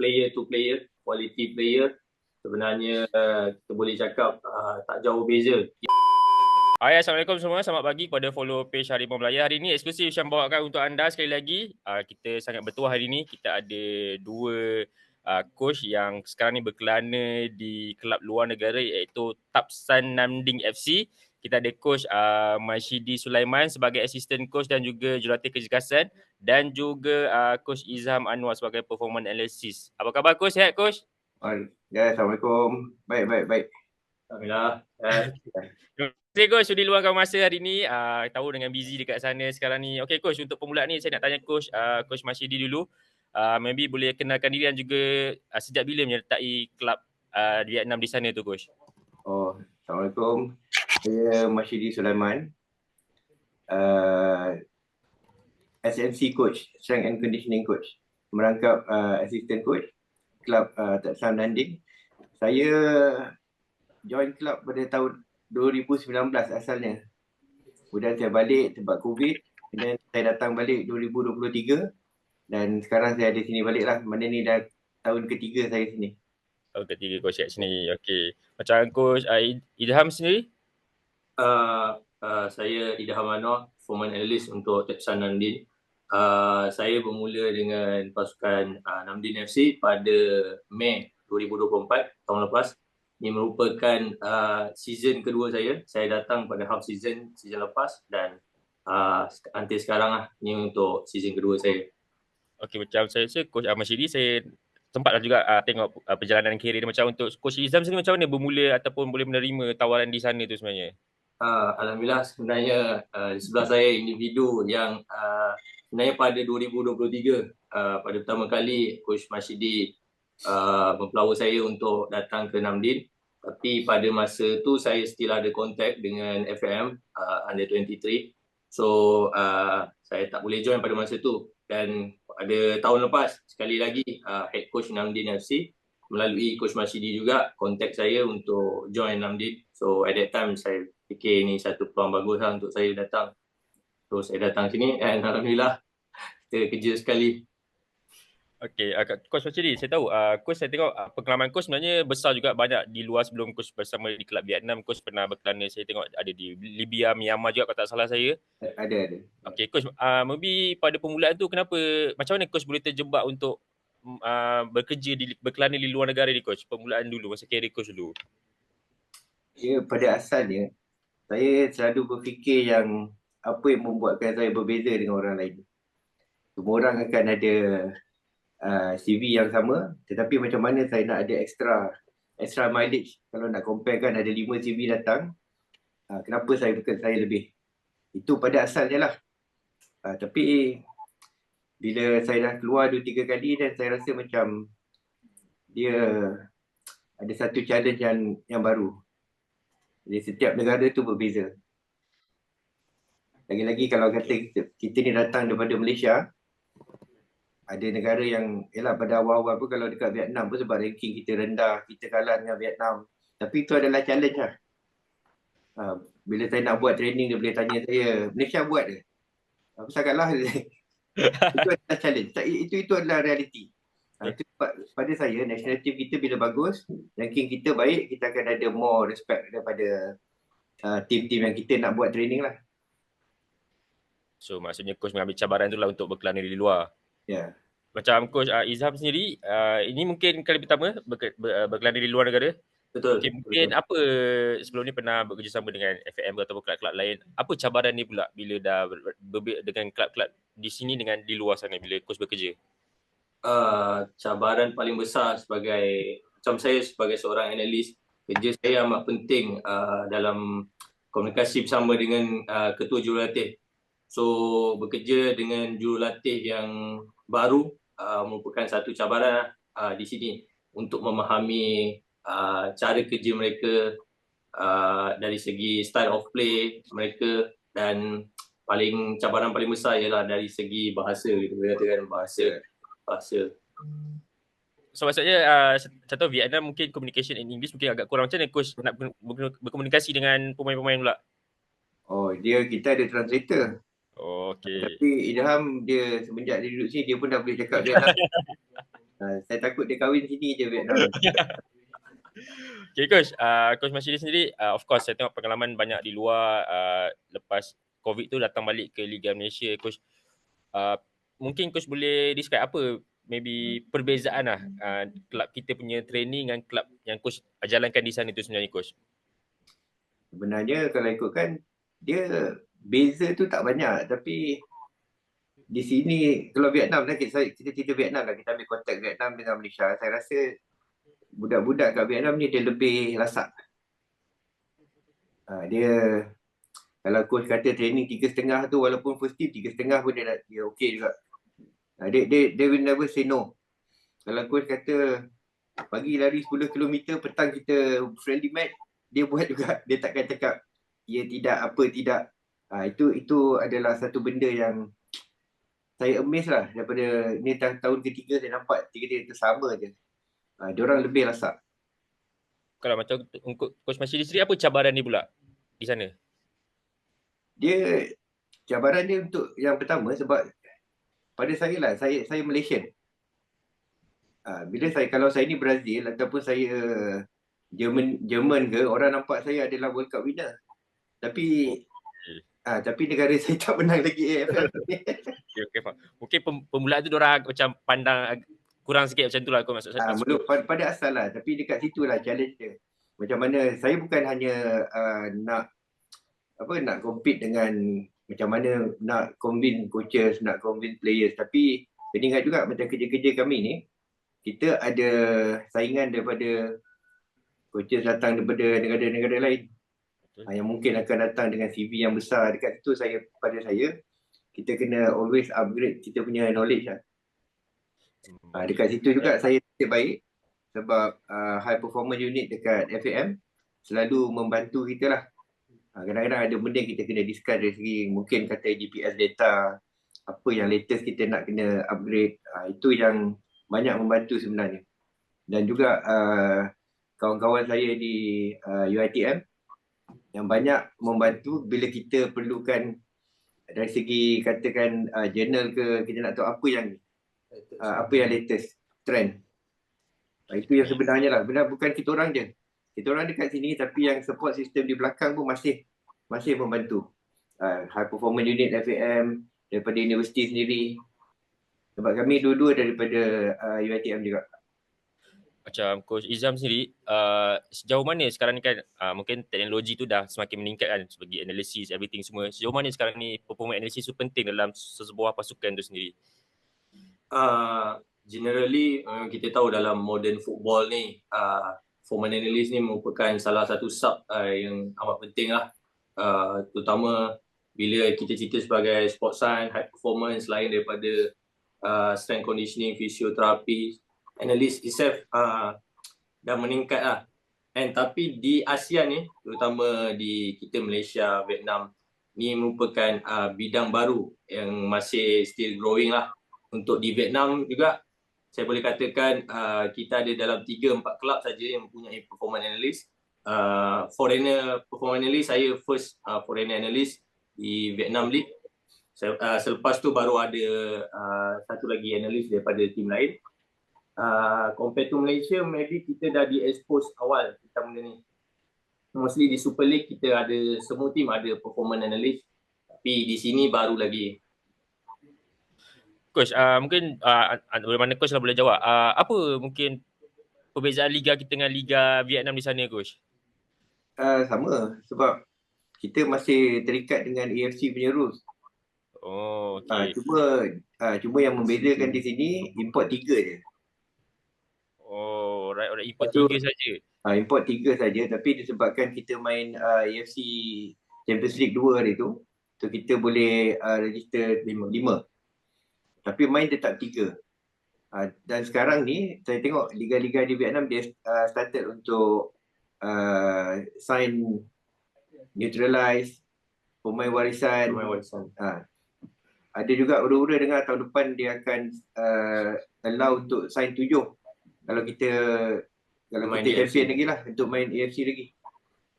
player to player, quality player, sebenarnya uh, kita boleh cakap uh, tak jauh beza. Hai, Assalamualaikum semua. Selamat pagi kepada follow page Harimau Melaya. Hari ini eksklusif Syam bawakan untuk anda sekali lagi. Uh, kita sangat bertuah hari ini. Kita ada dua uh, coach yang sekarang ni berkelana di kelab luar negara iaitu Tapsan Namding FC. Kita ada coach uh, Mashidi Sulaiman sebagai assistant coach dan juga jurulatih kejikasan dan juga uh, coach Izham Anwar sebagai performance analysis. Apa khabar coach? Sihat coach? Ya, Assalamualaikum. Baik, baik, baik. Alhamdulillah. Terima kasih coach sudah luangkan masa hari ni. Uh, tahu dengan busy dekat sana sekarang ni. Okay coach untuk permulaan ni saya nak tanya coach uh, coach Mashidi dulu. Uh, maybe boleh kenalkan diri dan juga uh, sejak bila menyertai kelab uh, Vietnam di sana tu coach. Oh, Assalamualaikum. Saya Mashidi Sulaiman. Uh, SMC coach, strength and conditioning coach. Merangkap uh, assistant coach kelab uh, Tatsan Nanding. Saya join kelab pada tahun 2019 asalnya. Kemudian saya balik sebab COVID. Kemudian saya datang balik 2023 dan sekarang saya ada sini balik lah. Mana ni dah tahun ketiga saya sini. Tahun ketiga coach kat sini. Okay. Macam coach uh, Idham sendiri? uh, uh, saya Idham Anwar, performance analyst untuk Tepsan Namdin. Uh, saya bermula dengan pasukan uh, Namdin FC pada Mei 2024 tahun lepas. Ini merupakan uh, season kedua saya. Saya datang pada half season season lepas dan uh, until sekarang lah. Ini untuk season kedua saya. Okay macam saya rasa coach Ahmad Syiri saya sempatlah juga uh, tengok uh, perjalanan kerjaya dia macam untuk coach Izam sendiri macam mana bermula ataupun boleh menerima tawaran di sana tu sebenarnya? Uh, Alhamdulillah sebenarnya uh, di sebelah saya individu yang uh, sebenarnya pada 2023 uh, pada pertama kali coach Mashidi uh, mempelawa saya untuk datang ke Namdin. Tapi pada masa tu saya still ada kontak dengan FM uh, under 23 so uh, saya tak boleh join pada masa tu. Dan pada tahun lepas sekali lagi uh, head coach Namdin FC melalui coach Mashidi juga kontak saya untuk join Namdin. So at that time saya fikir ni satu peluang bagus lah untuk saya datang so saya datang sini and Alhamdulillah kita kerja sekali Okay, uh, Coach Machidi, saya tahu uh, Coach saya tengok uh, pengalaman Coach sebenarnya besar juga banyak di luar sebelum Coach bersama di kelab Vietnam. Coach pernah berkelana saya tengok ada di Libya, Myanmar juga kalau tak salah saya. Ada, ada. Okay, Coach, uh, maybe pada permulaan tu kenapa, macam mana Coach boleh terjebak untuk uh, bekerja di, berkelana di luar negara ni Coach? Permulaan dulu, masa career Coach dulu. Ya, pada asalnya saya selalu berfikir yang apa yang membuatkan saya berbeza dengan orang lain. Semua orang akan ada uh, CV yang sama tetapi macam mana saya nak ada extra extra mileage? Kalau nak compare kan ada 5 CV datang. Uh, kenapa saya bukan saya lebih? Itu pada asalnya lah. Uh, tapi bila saya dah keluar 2-3 kali dan saya rasa macam dia ada satu challenge yang yang baru. Jadi setiap negara tu berbeza lagi-lagi kalau kata kita, kita ni datang daripada Malaysia ada negara yang yalah pada awal-awal pun kalau dekat Vietnam pun sebab ranking kita rendah, kita kalah dengan Vietnam. Tapi itu adalah challenge lah. Ha, bila saya nak buat training dia boleh tanya saya, Malaysia buat ke? Apa sangat lah. itu adalah challenge. Itu itu adalah realiti. Ha, itu pada saya national team kita bila bagus, ranking kita baik, kita akan ada more respect daripada uh, team-team yang kita nak buat training lah. So maksudnya coach mengambil cabaran tu lah untuk berkelana di luar. Ya. Yeah. Macam coach uh, Izham sendiri, uh, ini mungkin kali pertama ber, ber, berkelana di luar negara. Betul. Okay, mungkin betul. apa sebelum ni pernah bekerjasama dengan FAM atau kelab-kelab lain. Apa cabaran ni pula bila dah ber, ber, dengan kelab-kelab di sini dengan di luar sana bila coach bekerja? Uh, cabaran paling besar sebagai macam saya sebagai seorang analis kerja saya amat penting uh, dalam komunikasi bersama dengan uh, ketua jurulatih. So bekerja dengan jurulatih yang baru uh, merupakan satu cabaran uh, di sini untuk memahami uh, cara kerja mereka uh, dari segi style of play mereka dan paling cabaran paling besar ialah dari segi bahasa gitu katakan bahasa bahasa. So maksudnya uh, tahu Vietnam mungkin communication in English mungkin agak kurang. Macam mana coach nak berkomunikasi dengan pemain-pemain pula? Oh dia kita ada translator Oh, okay. Tapi Idham dia semenjak dia duduk sini dia pun dah boleh cakap dia lah. Uh, saya takut dia kahwin sini je Vietnam. Okay coach, uh, coach Mashidi sendiri uh, of course saya tengok pengalaman banyak di luar uh, lepas COVID tu datang balik ke Liga Malaysia coach. Uh, mungkin coach boleh describe apa maybe perbezaan lah uh, kelab kita punya training dengan kelab yang coach jalankan di sana tu sebenarnya coach. Sebenarnya kalau ikutkan dia beza tu tak banyak tapi di sini kalau Vietnam lah kita kita cerita Vietnam lah kita ambil kontak Vietnam dengan Malaysia saya rasa budak-budak kat Vietnam ni dia lebih lasak. Ha, dia kalau coach kata training tiga setengah tu walaupun first team tiga setengah pun dia, dia okay juga. Ha, dia, dia, dia will never say no. Kalau coach kata pagi lari 10 km petang kita friendly match dia buat juga. Dia takkan cakap ya tidak apa tidak. Ha, itu itu adalah satu benda yang saya amazed lah daripada ni tahun, tahun ketiga saya nampak tiga-tiga itu sama je. Ha, dia orang lebih lasak. Kalau macam untuk coach Mashidi sendiri apa cabaran ni pula di sana? Dia cabaran dia untuk yang pertama sebab pada saya lah saya saya Malaysian. Ha, bila saya kalau saya ni Brazil ataupun saya Jerman Jerman ke orang nampak saya adalah World Cup winner. Tapi Ah, tapi negara saya tak menang lagi AFL. okay, okay, faham. Mungkin permulaan tu orang macam pandang kurang sikit macam tu lah kau maksud saya. Ah, belum, pada, pada asal lah. Tapi dekat situ lah challenge dia. Macam mana saya bukan hanya uh, nak apa nak compete dengan macam mana nak convince coaches, nak convince players. Tapi kena ingat juga macam kerja-kerja kami ni, kita ada saingan daripada coaches datang daripada negara-negara lain ha, yang mungkin akan datang dengan CV yang besar dekat situ saya pada saya kita kena always upgrade kita punya knowledge lah. Ha, dekat situ juga saya baik sebab uh, high performance unit dekat FAM selalu membantu kita lah. Ha, kadang-kadang ada benda kita kena discuss dari segi mungkin kata GPS data apa yang latest kita nak kena upgrade ha, itu yang banyak membantu sebenarnya dan juga uh, kawan-kawan saya di uh, UiTM yang banyak membantu bila kita perlukan dari segi katakan uh, journal ke kita nak tahu apa yang uh, apa yang latest trend. Uh, itu yang sebenarnya lah. Benar bukan kita orang je. Kita orang dekat sini tapi yang support system di belakang pun masih masih membantu. Uh, high performance unit FAM daripada universiti sendiri. Sebab kami dua-dua daripada uh, UiTM juga macam coach Izam sendiri uh, sejauh mana sekarang ni kan uh, mungkin teknologi tu dah semakin meningkat kan sebagai analisis everything semua. Sejauh mana sekarang ni performance analisis tu penting dalam sebuah pasukan tu sendiri? Uh, generally uh, kita tahu dalam modern football ni uh, performance analysis ni merupakan salah satu sub uh, yang amat penting lah. Uh, terutama bila kita cerita sebagai sport science high performance lain daripada uh, strength conditioning physiotherapy analyst itself uh, dah meningkat lah. And tapi di ASEAN ni, terutama di kita Malaysia, Vietnam, ni merupakan uh, bidang baru yang masih still growing lah. Untuk di Vietnam juga, saya boleh katakan uh, kita ada dalam 3-4 kelab saja yang mempunyai performance analyst. Uh, foreigner performance analyst, saya first uh, foreigner analyst di Vietnam League. Selepas tu baru ada uh, satu lagi analyst daripada tim lain uh, compared to Malaysia maybe kita dah di expose awal tentang benda ni mostly di Super League kita ada semua team ada performance analyst tapi di sini baru lagi Coach, uh, mungkin uh, mana coach lah boleh jawab. Uh, apa mungkin perbezaan liga kita dengan liga Vietnam di sana coach? Uh, sama sebab kita masih terikat dengan AFC punya rules. Oh, okay. Uh, cuma uh, cuma yang membezakan di sini import tiga je. Right. Import tiga saja. Uh, import tiga saja tapi disebabkan kita main uh, AFC Champions League dua hari tu, so kita boleh uh, register lima. lima. Tapi main tetap tiga. Uh, dan sekarang ni saya tengok liga-liga di Vietnam dia uh, started untuk uh, sign neutralize pemain warisan. Pemain warisan. Uh, ada juga ura-ura dengar tahun depan dia akan uh, allow untuk sign tujuh kalau kita kalau main kita champion lagi lah untuk main AFC lagi.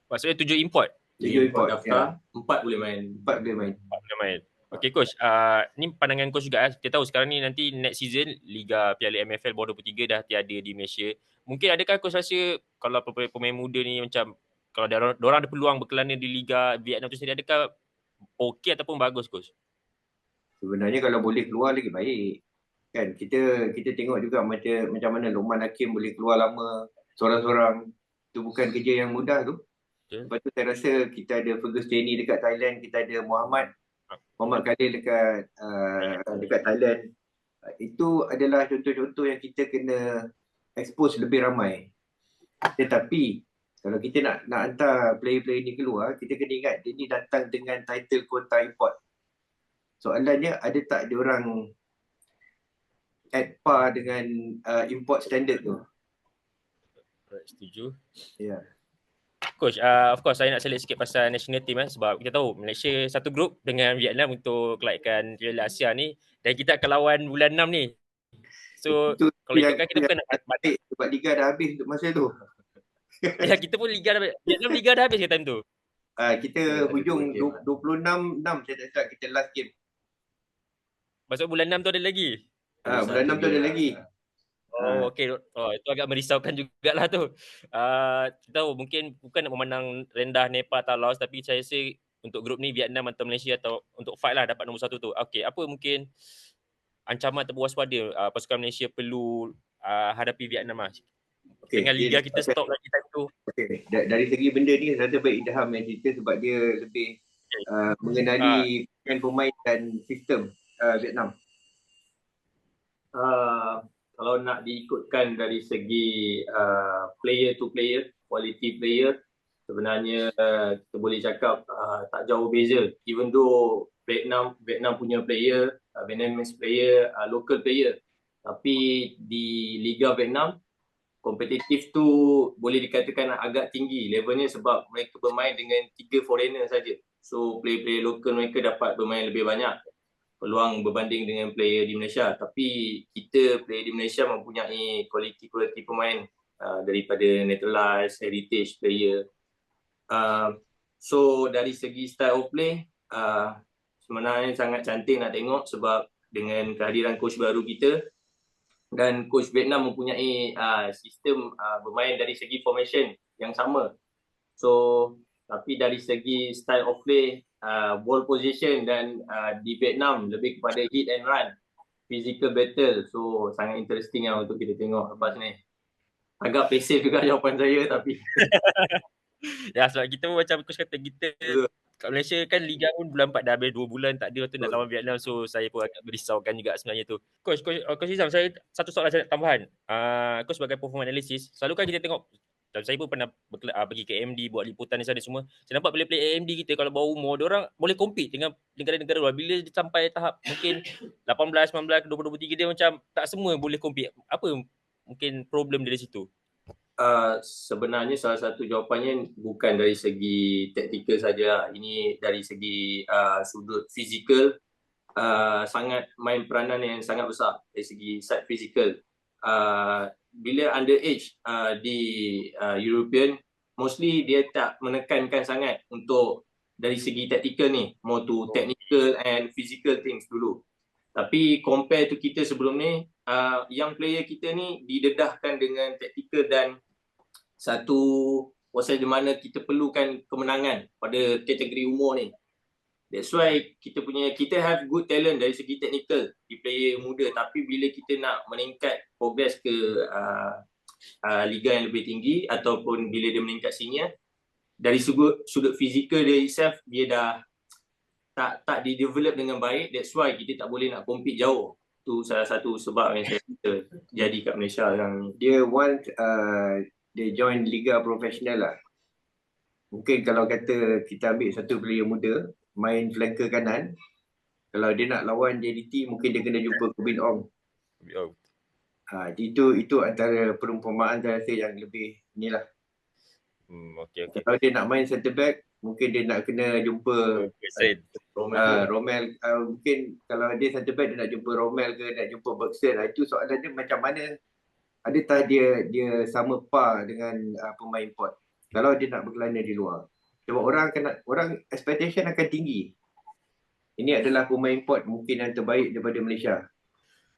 Maksudnya tujuh import? Tujuh import. Daftar, ya. empat boleh main. Empat boleh main. Empat boleh main. Okay coach, uh, ni pandangan coach juga eh. Kita tahu sekarang ni nanti next season Liga Piala MFL bawah 23 dah tiada di Malaysia. Mungkin adakah coach rasa kalau pemain muda ni macam kalau dia orang ada peluang berkelana di Liga Vietnam tu sendiri adakah okey ataupun bagus coach? Sebenarnya kalau boleh keluar lagi baik. Kan kita kita tengok juga macam macam mana Luqman Hakim boleh keluar lama seorang-seorang. Itu bukan kerja yang mudah tu. Okay. Lepas tu saya rasa kita ada Fergus Jenny dekat Thailand, kita ada Muhammad Muhammad Khalil dekat uh, dekat Thailand uh, itu adalah contoh-contoh yang kita kena expose lebih ramai tetapi kalau kita nak nak hantar player-player ni keluar kita kena ingat dia ni datang dengan title quota import soalannya ada tak dia orang at par dengan uh, import standard tu setuju ya yeah. Coach, uh, of course saya nak select sikit pasal national team eh, sebab kita tahu Malaysia satu grup dengan Vietnam untuk kelaikan Piala Asia ni dan kita akan lawan bulan 6 ni. So itu kalau ikutkan kita bukan nak balik sebab liga dah habis untuk masa tu. ya kita pun liga dah Vietnam liga dah habis ke time tu. Uh, kita hujung 26 6 saya tak silap kita last game. Maksud bulan 6 tu ada lagi? Ah uh, bulan 6 tu ada lagi. Oh, okey. Oh, itu agak merisaukan jugalah tu. Uh, kita tahu mungkin bukan nak memandang rendah Nepal atau Laos tapi saya rasa untuk grup ni Vietnam atau Malaysia atau untuk fight lah dapat nombor satu tu. Okey, apa mungkin ancaman atau waspada uh, pasukan Malaysia perlu uh, hadapi Vietnam lah? Okay, Dengan liga kita okay. stop lagi time tu. Okay. Dari segi benda ni saya rasa baik Idham yang cerita sebab dia lebih okay. uh, mengenali uh. pemain dan sistem uh, Vietnam. Uh, kalau nak diikutkan dari segi uh, player to player, quality player, sebenarnya uh, kita boleh cakap uh, tak jauh beza. Even though Vietnam Vietnam punya player, uh, Vietnamese player, uh, local player. Tapi di Liga Vietnam, kompetitif tu boleh dikatakan agak tinggi levelnya sebab mereka bermain dengan tiga foreigner saja. So player-player local mereka dapat bermain lebih banyak peluang berbanding dengan player di Malaysia. Tapi kita player di Malaysia mempunyai kualiti-kualiti pemain uh, daripada naturalized heritage player. Uh, so dari segi style of play uh, sebenarnya sangat cantik nak tengok sebab dengan kehadiran coach baru kita dan coach Vietnam mempunyai uh, sistem uh, bermain dari segi formation yang sama. So tapi dari segi style of play uh, ball position dan uh, di Vietnam lebih kepada hit and run. Physical battle. So sangat interesting lah untuk kita tengok lepas ni. Agak pasif juga jawapan saya tapi. Ya sebab kita pun macam coach kata kita kat Malaysia kan Liga pun bulan 4 dah habis 2 bulan tak ada tu nak lawan Vietnam. So saya pun agak berisaukan juga sebenarnya tu. Coach coach, coach Izam saya satu soalan saya nak tambahan. Uh, coach sebagai performance analysis selalu kan kita tengok dan saya pun pernah berkela- uh, pergi ke AMD buat liputan di sana semua. Saya nampak player-player AMD kita kalau bawa umur dia orang boleh compete dengan negara-negara luar. Bila dia sampai tahap mungkin 18, 19, 20, 23 dia macam tak semua boleh compete. Apa mungkin problem dari situ? Uh, sebenarnya salah satu jawapannya bukan dari segi taktikal saja. Ini dari segi uh, sudut fizikal uh, sangat main peranan yang sangat besar dari segi side fizikal. Uh, bila underage uh, di uh, European mostly dia tak menekankan sangat untuk dari segi taktikal ni. More to technical and physical things dulu. Tapi compare tu kita sebelum ni uh, young player kita ni didedahkan dengan taktikal dan satu proses di mana kita perlukan kemenangan pada kategori umur ni That's why kita punya kita have good talent dari segi technical di player muda. Tapi bila kita nak meningkat progress ke uh, uh, liga yang lebih tinggi ataupun bila dia meningkat senior dari sudut sudut fizikal dia itself dia dah tak tak di develop dengan baik. That's why kita tak boleh nak compete jauh. Tu salah satu sebab yang saya kata jadi kat Malaysia yang dia want uh, dia join liga profesional lah. Mungkin kalau kata kita ambil satu player muda main flanker kanan kalau dia nak lawan JDT mungkin dia kena jumpa Kobin Ong. Kobin Ong. Ha, itu itu antara perumpamaan saya rasa yang lebih inilah. Hmm, okay, okay. Kalau dia nak main center back, mungkin dia nak kena jumpa uh, Romel. Uh, Romel uh, mungkin kalau dia center back dia nak jumpa Romel ke nak jumpa Bergson. Uh, itu soalan dia macam mana adakah dia dia sama par dengan uh, pemain pot kalau dia nak berkelana di luar. Sebab orang akan orang expectation akan tinggi. Ini adalah pemain import mungkin yang terbaik daripada Malaysia.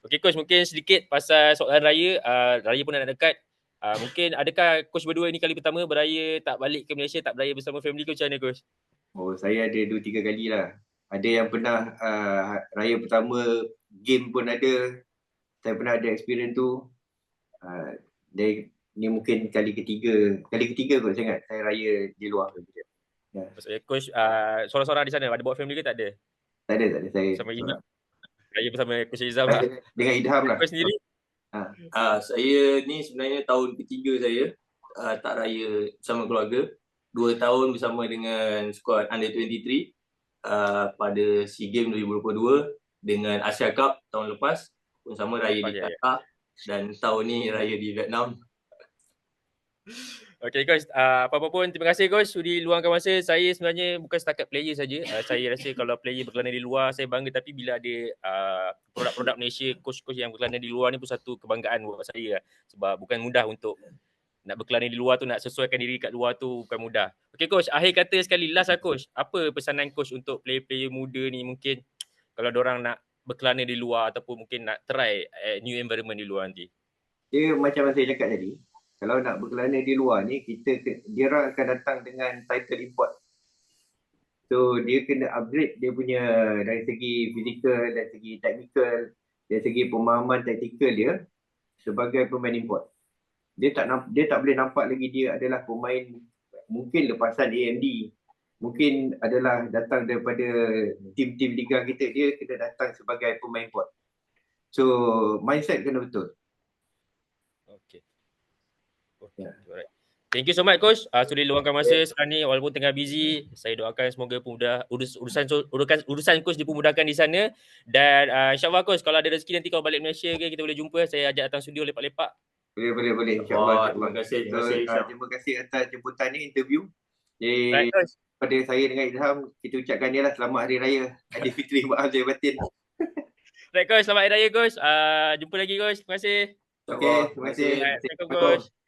Okay coach mungkin sedikit pasal soalan raya. Uh, raya pun dah nak dekat. Uh, mungkin adakah coach berdua ni kali pertama beraya tak balik ke Malaysia, tak beraya bersama family coach macam mana coach? Oh, saya ada dua tiga kali lah. Ada yang pernah uh, raya pertama game pun ada. Saya pernah ada experience tu. Uh, dia, ni mungkin kali ketiga. Kali ketiga kot saya ingat saya raya di luar. Ya. Maksudnya coach uh, seorang-seorang di sana ada bawa family ke tak ada? Tak ada, tak ada. Saya Sama ini. Raya bersama coach Izam lah. dengan Idham lah. Coach sendiri? Uh, saya ni sebenarnya tahun ketiga saya uh, tak raya bersama keluarga. Dua tahun bersama dengan skuad Under 23 uh, pada SEA Games 2022 dengan Asia Cup tahun lepas pun sama raya di. Qatar dan tahun ni raya di Vietnam. Okay coach, uh, apa-apa pun terima kasih coach sudi luangkan masa. Saya sebenarnya bukan setakat player saja. Uh, saya rasa kalau player berkelana di luar saya bangga tapi bila ada uh, produk-produk Malaysia, coach-coach yang berkelana di luar ni pun satu kebanggaan buat saya lah. Sebab bukan mudah untuk nak berkelana di luar tu, nak sesuaikan diri kat luar tu bukan mudah. Okay coach, akhir kata sekali last lah coach. Apa pesanan coach untuk player-player muda ni mungkin kalau orang nak berkelana di luar ataupun mungkin nak try uh, new environment di luar nanti. Dia macam yang saya cakap tadi, kalau nak berkelana di luar ni, kita dia akan datang dengan title import. So dia kena upgrade dia punya dari segi fizikal, dari segi teknikal, dari segi pemahaman taktikal dia sebagai pemain import. Dia tak dia tak boleh nampak lagi dia adalah pemain mungkin lepasan AMD. Mungkin adalah datang daripada tim-tim liga kita, dia kena datang sebagai pemain import. So mindset kena betul. Okay. Okay. Alright. Thank you so much coach. Uh, sudah luangkan masa sekarang ni walaupun tengah busy. Saya doakan semoga pemudah urus, urusan urusan urusan coach dipermudahkan di sana dan uh, insyaallah coach kalau ada rezeki nanti kalau balik Malaysia ke kita boleh jumpa. Saya ajak datang studio lepak-lepak. Boleh, boleh, boleh. Oh, InsyaAllah. terima kasih, terima So, kasih. uh, Syam. terima kasih atas jemputan ni, interview. Jadi, Right coach. pada saya dengan Ilham, kita ucapkan dia lah selamat Hari Raya. Aidilfitri, maaf saya batin. Right coach, selamat hari raya coach. Uh, jumpa lagi coach. Terima kasih. Okey, terima kasih. Assalamualaikum Assalamualaikum. coach.